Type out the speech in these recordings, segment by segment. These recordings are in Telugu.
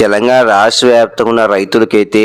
తెలంగాణ రాష్ట్ర వ్యాప్తంగా ఉన్న రైతులకైతే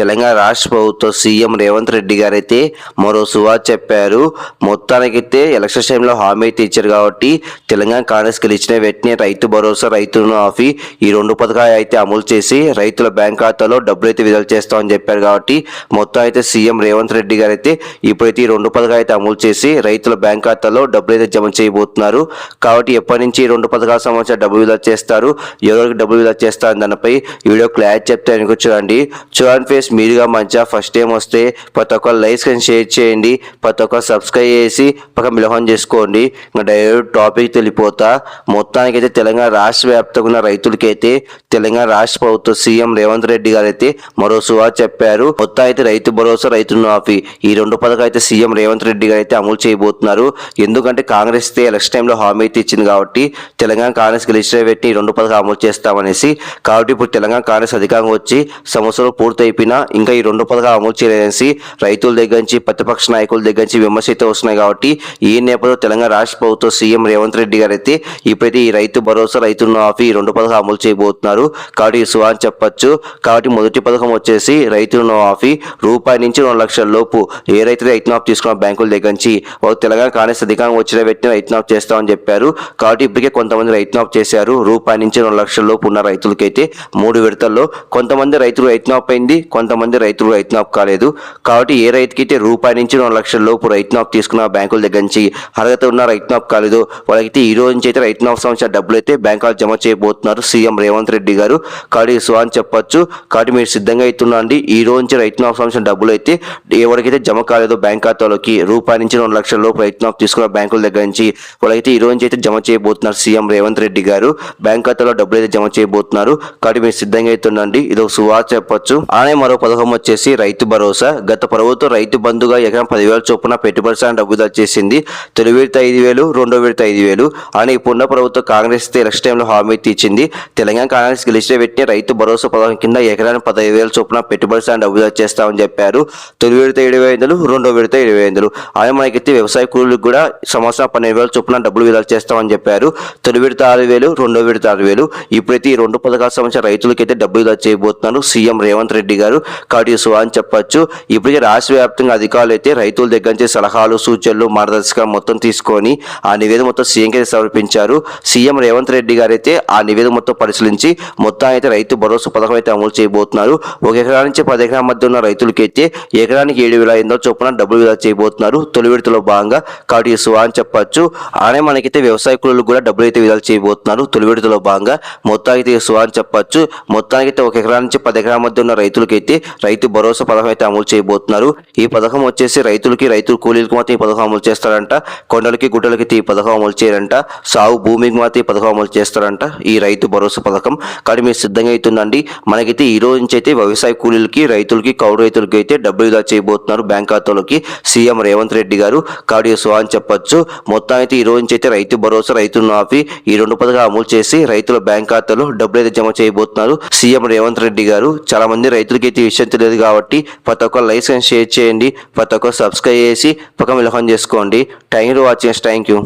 తెలంగాణ రాష్ట్ర ప్రభుత్వ సీఎం రేవంత్ రెడ్డి గారైతే మరో సువార్ చెప్పారు. మొత్తానికైతే ఎలక్షన్ టైంలో హామీ అయితే ఇచ్చారు కాబట్టి తెలంగాణ కాంగ్రెస్ గెలిచిన వెంటనే రైతు భరోసా రైతు రుణమాఫీ ఈ రెండు పథకాలు అయితే అమలు చేసి రైతుల బ్యాంక్ ఖాతాలో డబ్బులు అయితే విడుదల చేస్తామని చెప్పారు కాబట్టి మొత్తం అయితే సీఎం రేవంత్ రెడ్డి గారు అయితే ఇప్పుడైతే ఈ రెండు పథకాలు అయితే అమలు చేసి రైతుల బ్యాంక్ ఖాతాలో డబ్బులు అయితే జమ చేయబోతున్నారు. కాబట్టి ఎప్పటి నుంచి ఈ రెండు పథకాల సంబంధించిన డబ్బులు విడుదల చేస్తారు ఎవరికి డబ్బులు విడుదల చేస్తారు దానిపై ఈ వీడియో క్లారిటీ చెప్తే అనుకో చూడండి చూడండి ఫేస్ మీరుగా మంచిగా ఫస్ట్ టైం వస్తే ప్రతి ఒక్కరు లైక్స్ కానీ షేర్ చేయండి. ప్రతి ఒక్కరు సబ్స్క్రైబ్ చేసి పక్క మిలహం చేసుకోండి. ఇంకా డైరెక్ట్ టాపిక్ తెలిపోతా. మొత్తానికైతే తెలంగాణ రాష్ట్ర వ్యాప్తంగా ఉన్న రైతులకైతే తెలంగాణ రాష్ట్ర ప్రభుత్వ సీఎం రేవంత్ రెడ్డి గారు అయితే మరో సువా చెప్పారు. మొత్తం అయితే రైతు భరోసా రైతు మాఫీ ఈ రెండు పథకం అయితే సీఎం రేవంత్ రెడ్డి గారు అయితే అమలు చేయబోతున్నారు. ఎందుకంటే కాంగ్రెస్ అయితే ఎలక్షన్ టైంలో హామీ అయితే ఇచ్చింది కాబట్టి తెలంగాణ కాంగ్రెస్ గెలిచిన పెట్టి ఈ రెండు పథకాలు అమలు చేస్తామనేసి. కాబట్టి ఇప్పుడు తెలంగాణ కాంగ్రెస్ అధికారం వచ్చి సంవత్సరం పూర్తయిపోయినా ఇంకా ఈ రెండు పథకాలు అమలు చేయలేసి రైతుల దగ్గర నుంచి ప్రతిపక్ష నాయకుల దగ్గర నుంచి విమర్శ అయితే వస్తున్నాయి కాబట్టి ఈ నేపథ్యంలో తెలంగాణ రాష్ట్ర ప్రభుత్వ సీఎం రేవంత్ రెడ్డి గారు అయితే ఇప్పుడైతే ఈ రైతు భరోసా రైతు మాఫీ ఈ రెండు పథకాలు అమలు చేయబోతున్నారు. కాబట్టి ఈ అని చెప్పొచ్చు. కాబట్టి మొదటి పథకం వచ్చేసి రైతు మాఫీ. రూపాయి నుంచి రెండు లక్షల లోపు ఏ రైతు రైతు మాఫ్ తీసుకున్న బ్యాంకుల దగ్గర నుంచి వాళ్ళు తెలంగాణ కాంగ్రెస్ అధికారం వచ్చిన వ్యక్తిని రైతు మాఫ్ చేస్తామని చెప్పారు. కాబట్టి ఇప్పటికే కొంతమంది రైతు మాఫ్ చేశారు. రూపాయి నుంచి రెండు లక్షల లోపు ఉన్న రైతులకైతే మూడు విడతల్లో కొంతమంది రైతులు రైతు అయింది కొంతమంది రైతులు రైతు కాలేదు. కాబట్టి ఏ రైతుకైతే రూపాయి నుంచి రెండు లక్షల లోపు రైతు తీసుకున్న బ్యాంకుల దగ్గర నుంచి అర్హత ఉన్న రైతు కాలేదు వాళ్ళకైతే ఈ రోజు నుంచి అయితే రైతు మాఫ్ సంబంధించిన డబ్బులు అయితే బ్యాంకులు జమ చేయబోతున్నారు సీఎం రేవంత్ రెడ్డి గారు. కాబట్టి సో అని చెప్పొచ్చు. కాబట్టి మీరు సిద్ధంగా అవుతున్నాండి ఈ రోజు నుంచి రైతు మాఫ్ సంబంధించిన డబ్బులు అయితే ఎవరికైతే జమ కాలేదో బ్యాంక్ ఖాతాలోకి రూపాయి నుంచి రెండు లక్షల లోపు రైతు తీసుకున్న బ్యాంకుల దగ్గర నుంచి వాళ్ళకైతే ఈ రోజు నుంచి అయితే జమ చేయబోతున్నారు సీఎం రేవంత్ రెడ్డి గారు. బ్యాంక్ ఖాతాలో డబ్బులు అయితే జమ చేయబోతున్నారు. కాబట్టి మీరు సిద్ధంగా అవుతుండండి ఇది ఒక సువార్త చెప్పొచ్చు. అలానే మరో పథకం వచ్చేసి రైతు భరోసా. గత ప్రభుత్వం రైతు బంధుగా ఎకరం పదివేల చొప్పున పెట్టుబడి సాయం డబ్బు చేసింది తొలి విడత ఐదు వేలు రెండో విడత ఐదు వేలు. అని ఇప్పుడున్న ప్రభుత్వం కాంగ్రెస్ ఎలక్షన్ టైంలో హామీ అయితే ఇచ్చింది. తెలంగాణ కాంగ్రెస్ గెలిచిన వెంటనే రైతు భరోసా పథకం కింద ఎకరానికి పదహైదు వేల చొప్పున పెట్టుబడి సాయం డబ్బు చేస్తామని చెప్పారు. తొలి విడత ఏడు వందలు రెండో విడత ఇరవై వందలు. ఆయన మనకైతే వ్యవసాయ కూలీలకు కూడా సంవత్సరం పన్నెండు వేల చొప్పున డబ్బులు విడుదల చేస్తామని చెప్పారు. తొలి విడత ఆరు వేలు రెండో విడత ఆరు వేలు. ఇప్పుడైతే ఈ రెండు పథకాల సంబంధించిన రైతులకైతే డబ్బులు విడుదల చేయబోతున్నారు. సీఎం రేవంత్ రెడ్డి గారు కాబట్టి అని చెప్పొచ్చు. ఇప్పటికే రాష్ట్ర వ్యాప్తంగా అధికారులు అయితే రైతుల దగ్గర నుంచి సలహాలు సూచనలు మార్గదర్శకాలు మొత్తం తీసుకొని ఆ నివేదిక మొత్తం సీఎంకి సమర్పించారు. సీఎం రేవంత్ రెడ్డి గారు అయితే ఆ నివేదిక మొత్తం పరిశీలించి మొత్తం అయితే రైతు భరోసా పథకం అయితే అమలు చేయబోతున్నారు. ఒక ఎకరా నుంచి పది ఎకరాల మధ్య ఉన్న రైతులకైతే ఎకరానికి ఏడు వేల ఐదు చొప్పున డబ్బులు విధా చేయబోతున్నారు. తొలి విడతలో భాగంగా కాటిసు అని చెప్పొచ్చు. ఆనే మనకైతే వ్యవసాయ కూలీలకు కూడా డబ్బులు అయితే విధాలు చేయబోతున్నారు. తొలి విడతలో భాగంగా మొత్తం అయితే సువా అని చెప్పొచ్చు. మొత్తానికైతే ఒక ఎకరా నుంచి పది ఎకరాల మధ్య ఉన్న రైతులకైతే రైతు భరోసా పథకం అయితే అమలు చేయబోతున్నారు. ఈ పథకం వచ్చేసి రైతులకి రైతు కూలీలకు మాత్రం ఈ పథకం అమలు చేస్తారంట. కొండలకి గుడ్డలకి అయితే ఈ పథకం అమలు చేయరంట. సాగు భూమికి మాత్రం ఈ పథకం అమలు చేస్తారంట ఈ రైతు భరోసా పథకం. కానీ మీరు సిద్ధంగా అవుతుందండి మనకైతే ఈ రోజు నుంచి అయితే వ్యవసాయ కూలీలకి రైతులకి కౌడు రైతులకి అయితే డబ్బులు విడుదల చేయబోతున్నారు బ్యాంక్ ఖాతాలోకి. సీఎం రేవంత్ రెడ్డి గారు కాడియో సో అని చెప్పొచ్చు. మొత్తం అయితే ఈ రోజు నుంచి అయితే రైతు భరోసా రైతు మాఫీ ఈ రెండు పథకాలు అమలు చేసి రైతుల బ్యాంక్ ఖాతాలో డబ్బులు అయితే జమ చేయబోతున్నారు. సీఎం రేవంత్ రెడ్డి గారు చాలా మంది రైతులకి అయితే విషయం తెలియదు కాబట్టి ప్రతి ఒక్క లైసెన్స్ షేర్ చేయండి. ప్రతి ఒక్క సబ్స్క్రైబ్ చేసి పక్కన విలహం చేసుకోండి. Thank you watching thank you